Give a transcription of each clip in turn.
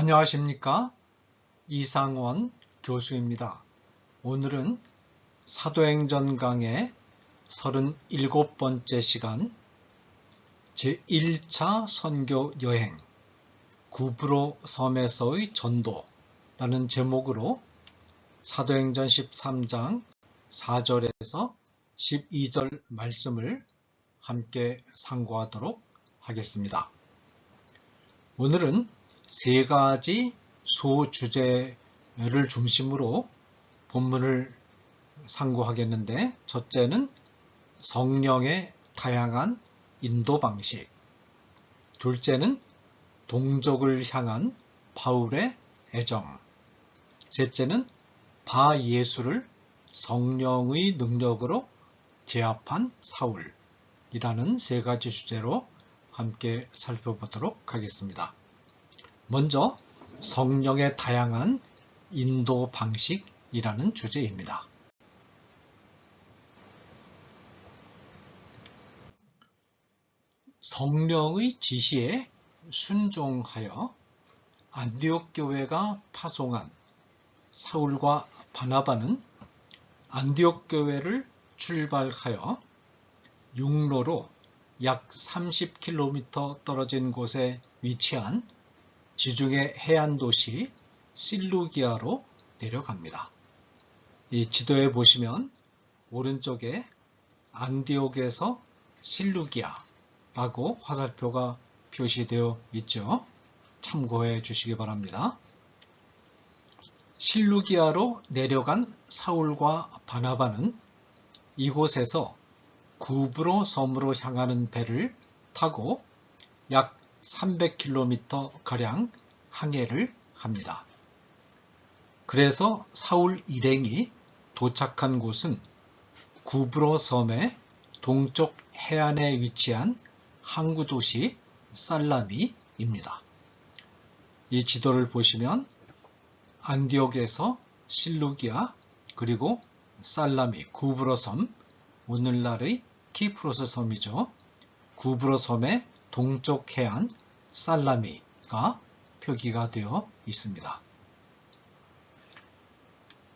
안녕하십니까? 이상원 교수입니다. 오늘은 사도행전 강의 37번째 시간 제1차 선교 여행 구브로 섬에서의 전도라는 제목으로 사도행전 13장 4절에서 12절 말씀을 함께 상고하도록 하겠습니다. 오늘은 세 가지 소주제를 중심으로 본문을 상고하겠는데 첫째는 성령의 다양한 인도 방식 둘째는 동족을 향한 바울의 애정 셋째는 바 예수를 성령의 능력으로 제압한 사울이라는 세 가지 주제로 함께 살펴보도록 하겠습니다. 먼저 성령의 다양한 인도 방식이라는 주제입니다. 성령의 지시에 순종하여 안디옥 교회가 파송한 사울과 바나바는 안디옥 교회를 출발하여 육로로 약 30km 떨어진 곳에 위치한 지중해 해안 도시 실루기아로 내려갑니다. 이 지도에 보시면 오른쪽에 안디옥에서 실루기아라고 화살표가 표시되어 있죠. 참고해 주시기 바랍니다. 실루기아로 내려간 사울과 바나바는 이곳에서 구브로 섬으로 향하는 배를 타고 약 300km 가량 항해를 합니다. 그래서 사울 일행이 도착한 곳은 구브로 섬의 동쪽 해안에 위치한 항구 도시 살라미입니다. 이 지도를 보시면 안디옥에서 실루기아 그리고 살라미 구브로 섬 오늘날의 키프로스 섬이죠. 구브로 섬의 동쪽 해안 살라미가 표기가 되어 있습니다.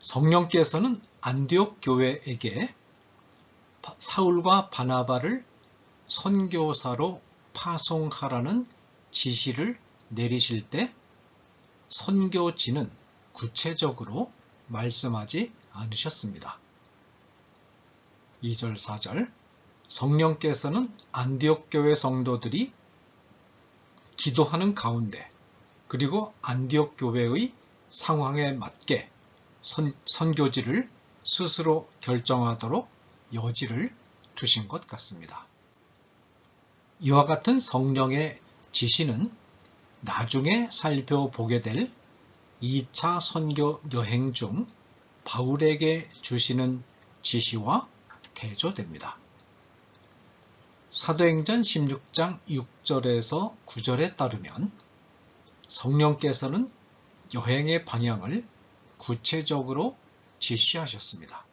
성령께서는 안디옥 교회에게 사울과 바나바를 선교사로 파송하라는 지시를 내리실 때 선교지는 구체적으로 말씀하지 않으셨습니다. 2절, 4절 성령께서는 안디옥 교회 성도들이 기도하는 가운데 그리고 안디옥 교회의 상황에 맞게 선, 선교지를 스스로 결정하도록 여지를 두신 것 같습니다. 이와 같은 성령의 지시는 나중에 살펴보게 될 2차 선교 여행 중 바울에게 주시는 지시와 대조됩니다. 사도행전 16장 6절에서 9절에 따르면 성령께서는 여행의 방향을 구체적으로 지시하셨습니다.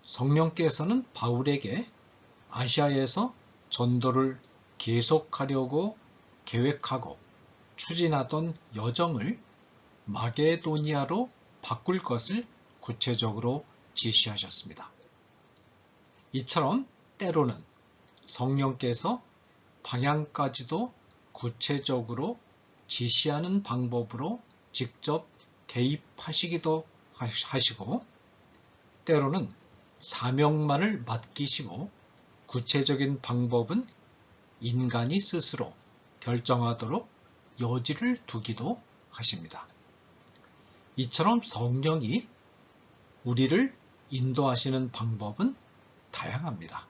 성령께서는 바울에게 아시아에서 전도를 계속하려고 계획하고 추진하던 여정을 마게도니아로 바꿀 것을 구체적으로 지시하셨습니다. 이처럼 때로는 성령께서 방향까지도 구체적으로 지시하는 방법으로 직접 개입하시기도 하시고 때로는 사명만을 맡기시고 구체적인 방법은 인간이 스스로 결정하도록 여지를 두기도 하십니다. 이처럼 성령이 우리를 인도하시는 방법은 다양합니다.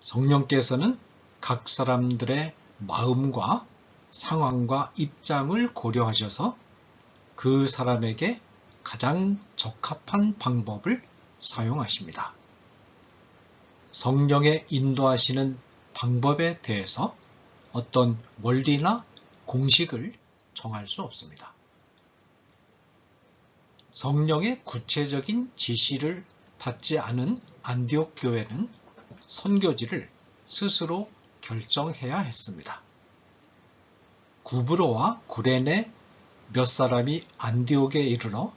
성령께서는 각 사람들의 마음과 상황과 입장을 고려하셔서 그 사람에게 가장 적합한 방법을 사용하십니다. 성령의 인도하시는 방법에 대해서 어떤 원리나 공식을 정할 수 없습니다. 성령의 구체적인 지시를 받지 않은 안디옥 교회는 선교지를 스스로 결정해야 했습니다. 구브로와 구레네 몇 사람이 안디옥에 이르러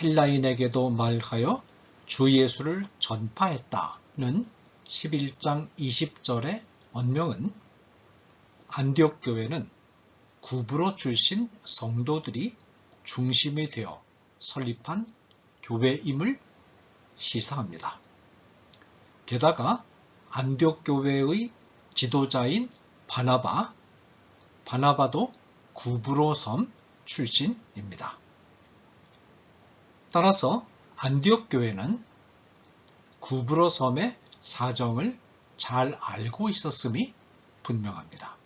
헬라인에게도 말하여 주 예수를 전파했다는 11장 20절의 언명은 안디옥 교회는 구브로 출신 성도들이 중심이 되어 설립한 교회임을 시사합니다. 게다가 안디옥 교회의 지도자인 바나바, 바나바도 구브로 섬 출신입니다. 따라서 안디옥 교회는 구브로 섬의 사정을 잘 알고 있었음이 분명합니다.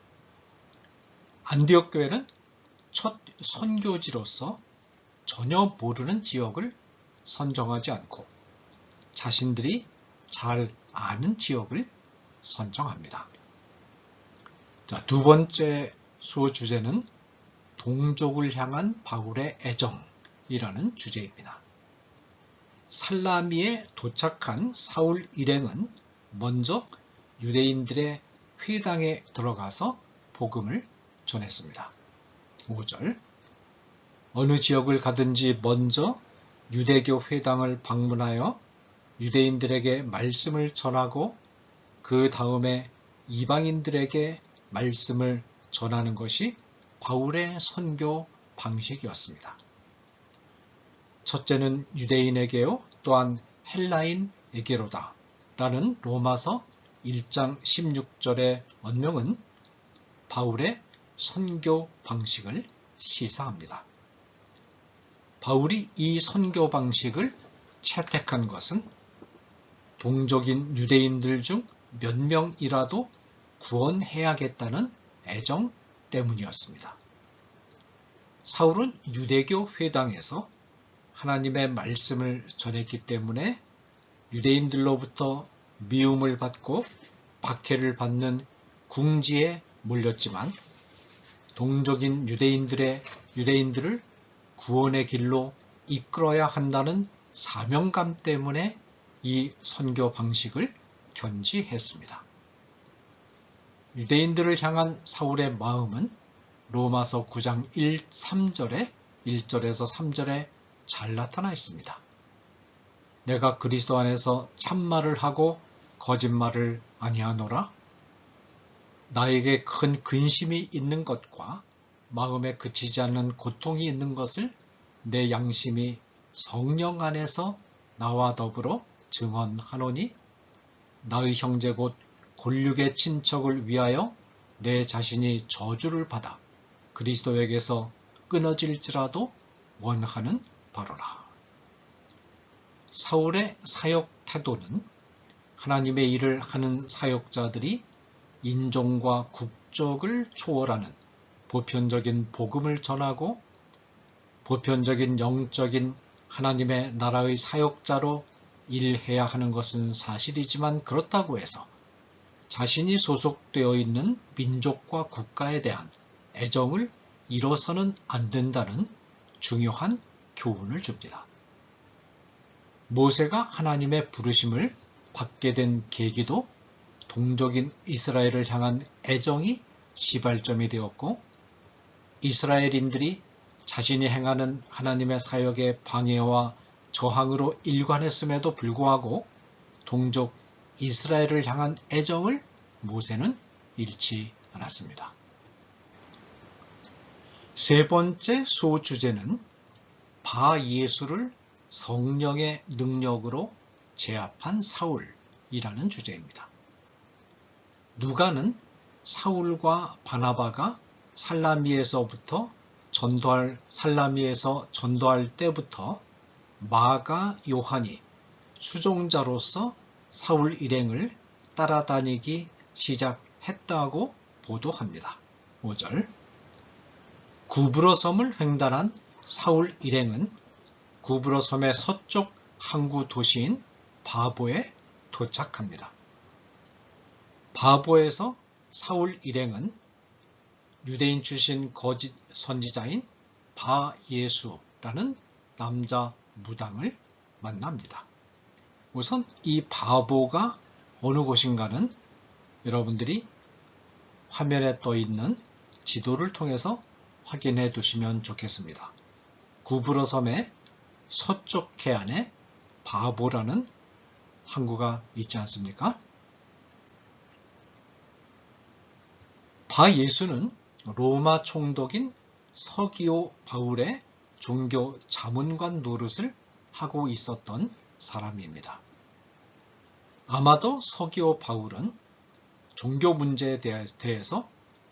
안디옥 교회는 첫 선교지로서 전혀 모르는 지역을 선정하지 않고 자신들이 잘 아는 지역을 선정합니다. 자, 두 번째 소주제는 동족을 향한 바울의 애정이라는 주제입니다. 살라미에 도착한 사울 일행은 먼저 유대인들의 회당에 들어가서 복음을 전했습니다. 5절 어느 지역을 가든지 먼저 유대교 회당을 방문하여 유대인들에게 말씀을 전하고 그 다음에 이방인들에게 말씀을 전하는 것이 바울의 선교 방식이었습니다. 첫째는 유대인에게요, 또한 헬라인에게로다. 라는 로마서 1장 16절의 언명은 바울의 선교 방식을 시사합니다. 바울이 이 선교 방식을 채택한 것은 동족인 유대인들 중 몇 명이라도 구원해야겠다는 애정 때문이었습니다. 사울은 유대교 회당에서 하나님의 말씀을 전했기 때문에 유대인들로부터 미움을 받고 박해를 받는 궁지에 몰렸지만 동족인 유대인들의 유대인들을 구원의 길로 이끌어야 한다는 사명감 때문에 이 선교 방식을 견지했습니다. 유대인들을 향한 사울의 마음은 로마서 9장 1, 3절에 1절에서 3절에 잘 나타나 있습니다. 내가 그리스도 안에서 참말을 하고 거짓말을 아니하노라? 나에게 큰 근심이 있는 것과 마음에 그치지 않는 고통이 있는 것을 내 양심이 성령 안에서 나와 더불어 증언하노니 나의 형제 곧 골육의 친척을 위하여 내 자신이 저주를 받아 그리스도에게서 끊어질지라도 원하는 바로라. 사울의 사역 태도는 하나님의 일을 하는 사역자들이 인종과 국적을 초월하는 보편적인 복음을 전하고 보편적인 영적인 하나님의 나라의 사역자로 일해야 하는 것은 사실이지만 그렇다고 해서 자신이 소속되어 있는 민족과 국가에 대한 애정을 잃어서는 안 된다는 중요한 교훈을 줍니다. 모세가 하나님의 부르심을 받게 된 계기도 동족인 이스라엘을 향한 애정이 시발점이 되었고 이스라엘인들이 자신이 행하는 하나님의 사역의 방해와 저항으로 일관했음에도 불구하고 동족 이스라엘을 향한 애정을 모세는 잃지 않았습니다. 세 번째 소주제는 바 예수를 성령의 능력으로 제압한 사울이라는 주제입니다. 누가는 사울과 바나바가 살라미에서부터 전도할 살라미에서 전도할 때부터 마가 요한이 수종자로서 사울 일행을 따라다니기 시작했다고 보도합니다. 5절 구브로 섬을 횡단한 사울 일행은 구브로 섬의 서쪽 항구 도시인 바보에 도착합니다. 바보에서 사울 일행은 유대인 출신 거짓 선지자인 바 예수라는 남자 무당을 만납니다. 우선 이 바보가 어느 곳인가는 여러분들이 화면에 떠 있는 지도를 통해서 확인해 두시면 좋겠습니다. 구브러 섬의 서쪽 해안에 바보라는 항구가 있지 않습니까? 바 예수는 로마 총독인 서기오 바울의 종교 자문관 노릇을 하고 있었던 사람입니다. 아마도 서기오 바울은 종교 문제에 대해서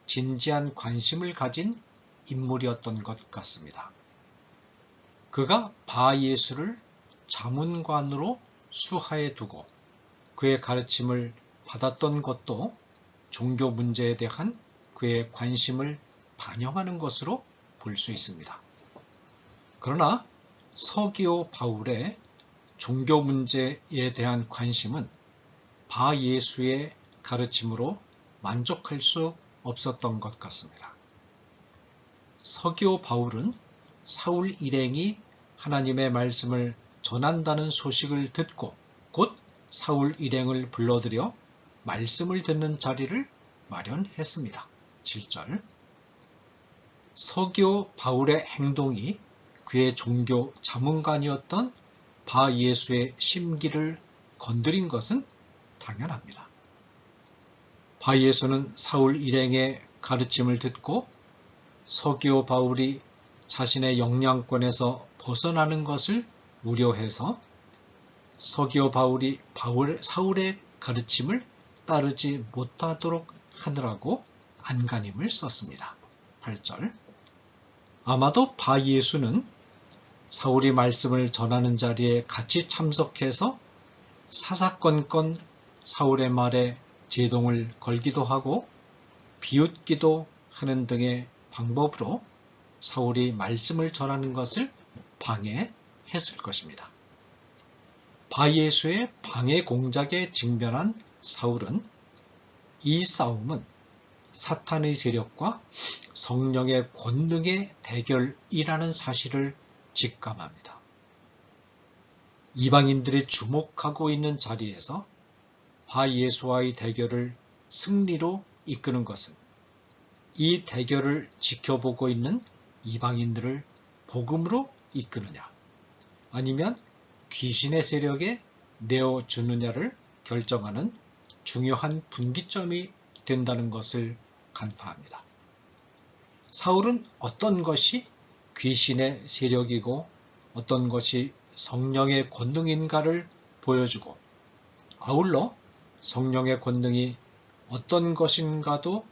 진지한 관심을 가진 인물이었던 것 같습니다. 그가 바 예수를 자문관으로 수하에 두고 그의 가르침을 받았던 것도 종교 문제에 대한 그의 관심을 반영하는 것으로 볼 수 있습니다. 그러나 서기오 바울의 종교 문제에 대한 관심은 바 예수의 가르침으로 만족할 수 없었던 것 같습니다. 서기오 바울은 사울 일행이 하나님의 말씀을 전한다는 소식을 듣고 곧 사울 일행을 불러들여 말씀을 듣는 자리를 마련했습니다. 7절 서교 바울의 행동이 그의 종교 자문관이었던 바 예수의 심기를 건드린 것은 당연합니다. 바 예수는 사울 일행의 가르침을 듣고 서기오 바울이 자신의 영향권에서 벗어나는 것을 우려해서 서기오 바울이 바울, 사울의 가르침을 따르지 못하도록 하느라고 안간힘을 썼습니다. 8절 아마도 바 예수는 사울이 말씀을 전하는 자리에 같이 참석해서 사사건건 사울의 말에 제동을 걸기도 하고 비웃기도 하는 등의 방법으로 사울이 말씀을 전하는 것을 방해했을 것입니다. 바예수의 방해 공작에 직면한 사울은 이 싸움은 사탄의 세력과 성령의 권능의 대결이라는 사실을 직감합니다. 이방인들이 주목하고 있는 자리에서 바 예수와의 대결을 승리로 이끄는 것은 이 대결을 지켜보고 있는 이방인들을 복음으로 이끄느냐 아니면 귀신의 세력에 내어주느냐를 결정하는 중요한 분기점이 된다는 것을 간파합니다. 사울은 어떤 것이 귀신의 세력이고 어떤 것이 성령의 권능인가를 보여주고 아울러 성령의 권능이 어떤 것인가도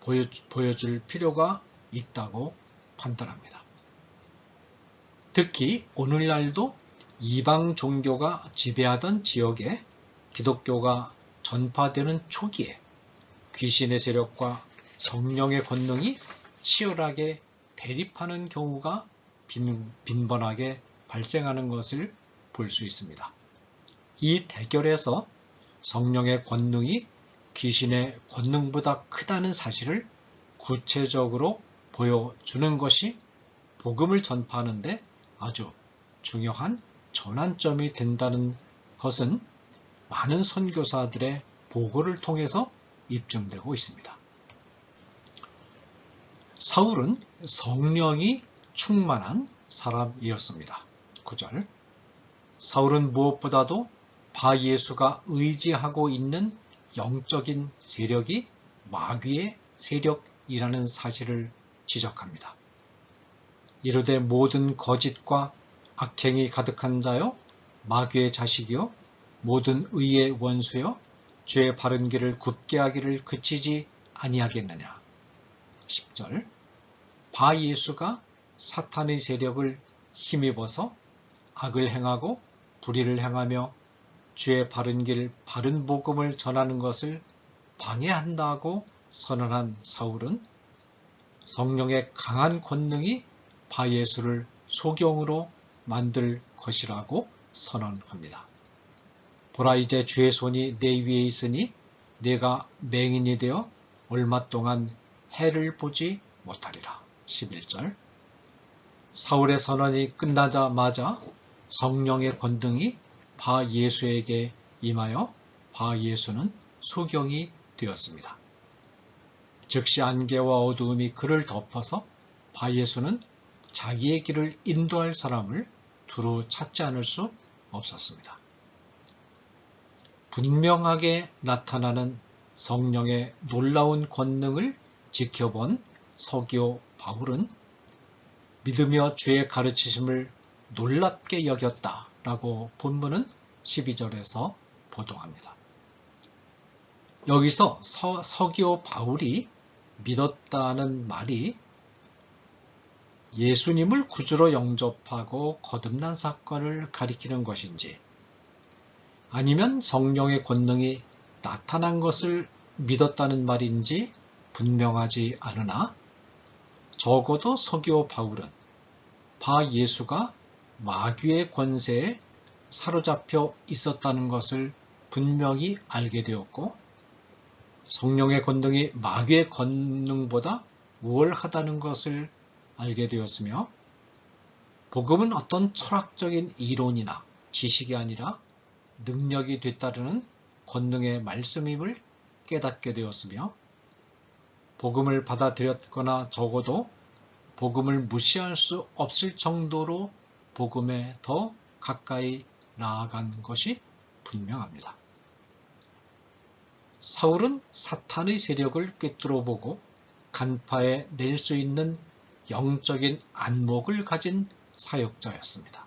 보여 줄 필요가 있다고 판단합니다. 특히 오늘날도 이방 종교가 지배하던 지역에 기독교가 전파되는 초기에 귀신의 세력과 성령의 권능이 치열하게 대립하는 경우가 빈, 빈번하게 발생하는 것을 볼 수 있습니다. 이 대결에서 성령의 권능이 귀신의 권능보다 크다는 사실을 구체적으로 보여주는 것이 복음을 전파하는데 아주 중요한 전환점이 된다는 것은 많은 선교사들의 보고를 통해서 입증되고 있습니다. 사울은 성령이 충만한 사람이었습니다. 9절 사울은 무엇보다도 바 예수가 의지하고 있는 영적인 세력이 마귀의 세력이라는 사실을 지적합니다. 이르되 모든 거짓과 악행이 가득한 자요 마귀의 자식이요 모든 의의 원수요 죄의 바른 길을 굽게 하기를 그치지 아니하겠느냐. 10절 바 예수가 사탄의 세력을 힘입어서 악을 행하고 불의를 행하며 주의 바른 길, 바른 복음을 전하는 것을 방해한다고 선언한 사울은 성령의 강한 권능이 바 예수를 소경으로 만들 것이라고 선언합니다. 보라 이제 주의 손이 내 위에 있으니 내가 맹인이 되어 얼마 동안 해를 보지 못하리라. 11절 사울의 선언이 끝나자마자 성령의 권능이 바 예수에게 임하여 바 예수는 소경이 되었습니다. 즉시 안개와 어두움이 그를 덮어서 바 예수는 자기의 길을 인도할 사람을 두루 찾지 않을 수 없었습니다. 분명하게 나타나는 성령의 놀라운 권능을 지켜본 서기오 바울은 믿으며 주의 가르치심을 놀랍게 여겼다라고 본문은 12절에서 보도합니다. 여기서 서, 서기오 바울이 믿었다는 말이 예수님을 구주로 영접하고 거듭난 사건을 가리키는 것인지 아니면 성령의 권능이 나타난 것을 믿었다는 말인지 분명하지 않으나 적어도 서기오 바울은 바 예수가 마귀의 권세에 사로잡혀 있었다는 것을 분명히 알게 되었고 성령의 권능이 마귀의 권능보다 우월하다는 것을 알게 되었으며 복음은 어떤 철학적인 이론이나 지식이 아니라 능력이 뒤따르는 권능의 말씀임을 깨닫게 되었으며 복음을 받아들였거나 적어도 복음을 무시할 수 없을 정도로 복음에 더 가까이 나아간 것이 분명합니다. 사울은 사탄의 세력을 꿰뚫어 보고 간파해 낼수 있는 영적인 안목을 가진 사역자였습니다.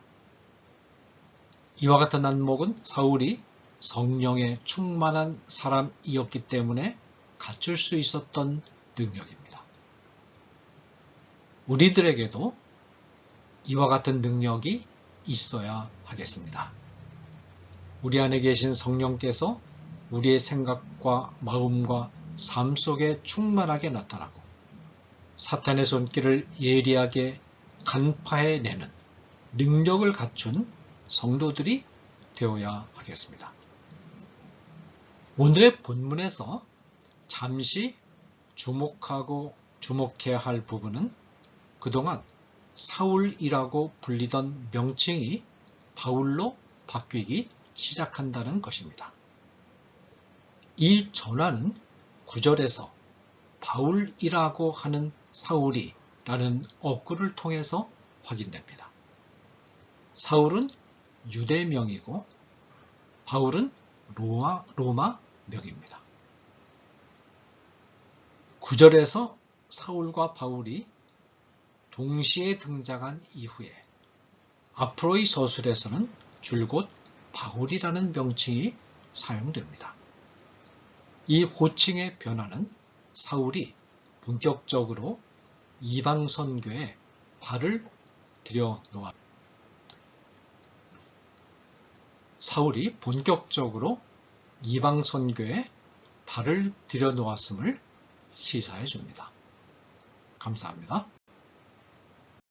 이와 같은 안목은 사울이 성령에 충만한 사람이었기 때문에 갖출 수 있었던 능력입니다. 우리들에게도 이와 같은 능력이 있어야 하겠습니다. 우리 안에 계신 성령께서 우리의 생각과 마음과 삶 속에 충만하게 나타나고 사탄의 손길을 예리하게 간파해내는 능력을 갖춘 성도들이 되어야 하겠습니다. 오늘의 본문에서 잠시 주목하고 주목해야 할 부분은 그동안 사울이라고 불리던 명칭이 바울로 바뀌기 시작한다는 것입니다. 이 전환은 구절에서 바울이라고 하는 사울이 라는 어구를 통해서 확인됩니다. 사울은 유대명이고 바울은 로마, 로마 명입니다. 구절에서 사울과 바울이 동시에 등장한 이후에 앞으로의 서술에서는 줄곧 바울이라는 명칭이 사용됩니다. 이 호칭의 변화는 사울이 본격적으로 이방 선교에 발을 들여 놓아 사울이 본격적으로 이방 선교에 발을 들여 놓았음을 시사해 줍니다. 감사합니다.